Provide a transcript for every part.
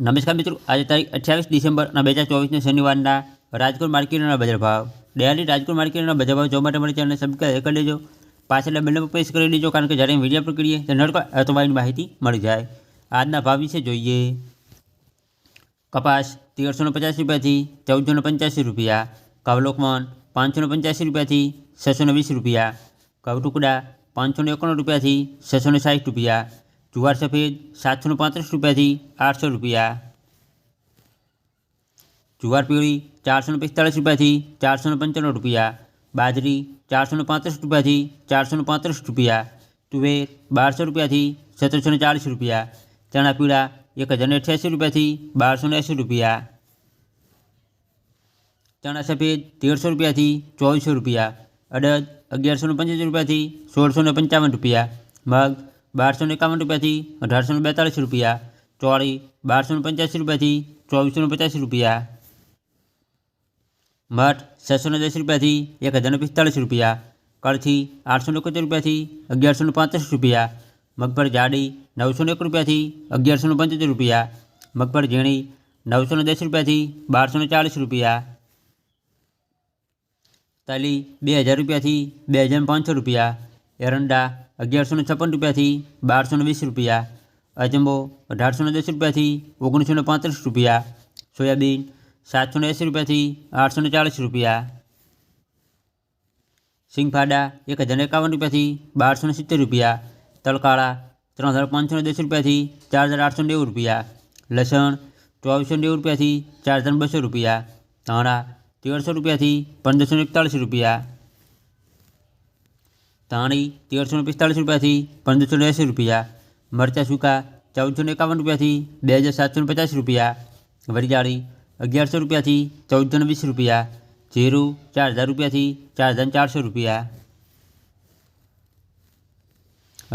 નમસ્કાર મિત્રો આજે તારીખ અઠ્યાવીસ ડિસેમ્બરના બે હજાર ચોવીસના શનિવારના રાજકોટ માર્કેટના બજાર ભાવ ડેલી રાજકોટ માર્કેટના બજાર ભાવ જોવા માટે મારી ચેનલને સબસ્ક્રાઈબ કરી લેજો પાછળના બેલ પર પ્રેસ કરી દેજો કારણ કે જ્યારે વિડીયો પર કરીએ તો નડકો અથવાની માહિતી મળી જાય આજના ભાવ વિશે જોઈએ કપાસ તેરસો ને પચાસ રૂપિયાથી ચૌદસો ને પંચ્યાસી રૂપિયા કવલોકમન પાંચસો ને પંચ્યાસી રૂપિયાથી છસો ને વીસ રૂપિયા કવ ટુકડા પાંચસો ને એકોણ રૂપિયાથી છસો ને સાઠ રૂપિયા જુવાર સફેદ સાતસો ને પાંત્રીસ રૂપિયાથી આઠસો રૂપિયા જુવાર પીળી ચારસો ને પિસ્તાળીસ રૂપિયાથી ચારસો ને પંચાણું રૂપિયા બાજરી ચારસો ને પાંત્રીસ રૂપિયાથી ચારસો ને પાંત્રીસ રૂપિયા તુવેર બારસો રૂપિયાથી સત્તરસો ને ચાલીસ રૂપિયા ચણા પીળા એક હજાર ને અઠ્યાસી રૂપિયાથી બારસો ને એંસી રૂપિયા ચણા સફેદ તેરસો રૂપિયાથી ચોવીસો રૂપિયા અડદ અગિયારસો ને પંચોતેર રૂપિયાથી સોળસો ને પંચાવન રૂપિયા મગ બારસો ને એકાવન રૂપિયાથી અઢારસો ને બેતાળીસ રૂપિયા ચોળી બારસો ને પંચ્યાસી રૂપિયાથી ચોવીસો ને પચાસી રૂપિયા મઠ છસો ને દસ રૂપિયાથી એક હજાર ને પિસ્તાળીસ રૂપિયા કળથી આઠસો ને એકોતેર રૂપિયાથી અગિયારસો ને પાંત્રીસ રૂપિયા મગફળ જાડી નવસો ને એક રૂપિયાથી અગિયારસો ને પંચોતેર રૂપિયા મગફળ ઝીણી નવસો ને દસ રૂપિયાથી બારસો ને ચાલીસ રૂપિયા તલી બે હજાર રૂપિયાથી બે હજાર પાંચસો રૂપિયા એરંડા અગિયારસો ને છપ્પન રૂપિયાથી બારસો ને વીસ રૂપિયા અજંબો અઢારસો ને દસ રૂપિયાથી ઓગણીસો ને પાંત્રીસ રૂપિયા સોયાબીન સાતસો ને એંસી રૂપિયાથી આઠસો ને ચાલીસ રૂપિયા સિંગફાડા એક હજાર ને એકાવન રૂપિયાથી બારસો ને સિત્તેર રૂપિયા તલકાળા ત્રણ હજાર પાંચસો ને દસ રૂપિયાથી ચાર હજાર આઠસો નેવું રૂપિયા લસણ ચોવીસો નેવું રૂપિયાથી ચાર હજાર બસો રૂપિયા ધાણા તેરસો રૂપિયાથી પંદરસો ને એકતાળીસ રૂપિયા ધાણી તેરસો ને પિસ્તાળીસ રૂપિયાથી પંદરસો ને એંસી રૂપિયા મરચાં સૂકા ચૌદસો ને એકાવન રૂપિયાથી બે હજાર સાતસો ને પચાસ રૂપિયા વરિયાળી અગિયારસો રૂપિયાથી ચૌદસો ને વીસ રૂપિયા જીરું ચાર હજાર રૂપિયાથી ચાર હજાર ચારસો રૂપિયા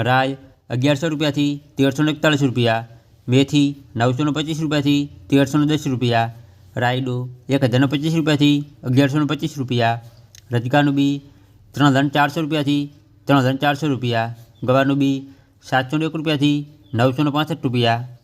રાય અગિયારસો રૂપિયાથી તેરસો ને એકતાળીસ રૂપિયા મેથી નવસો ને પચીસ રૂપિયાથી તેરસો ને દસ રૂપિયા રાયડો એક હજાર ને પચીસ રૂપિયાથી અગિયારસો ને પચીસ રૂપિયા રજકાનું બી ત્રણ હજાર ચારસો રૂપિયાથી ત્રણ હજાર ચારસો રૂપિયા ગવારનું બી સાતસો એક રૂપિયાથી નવસો ને રૂપિયા.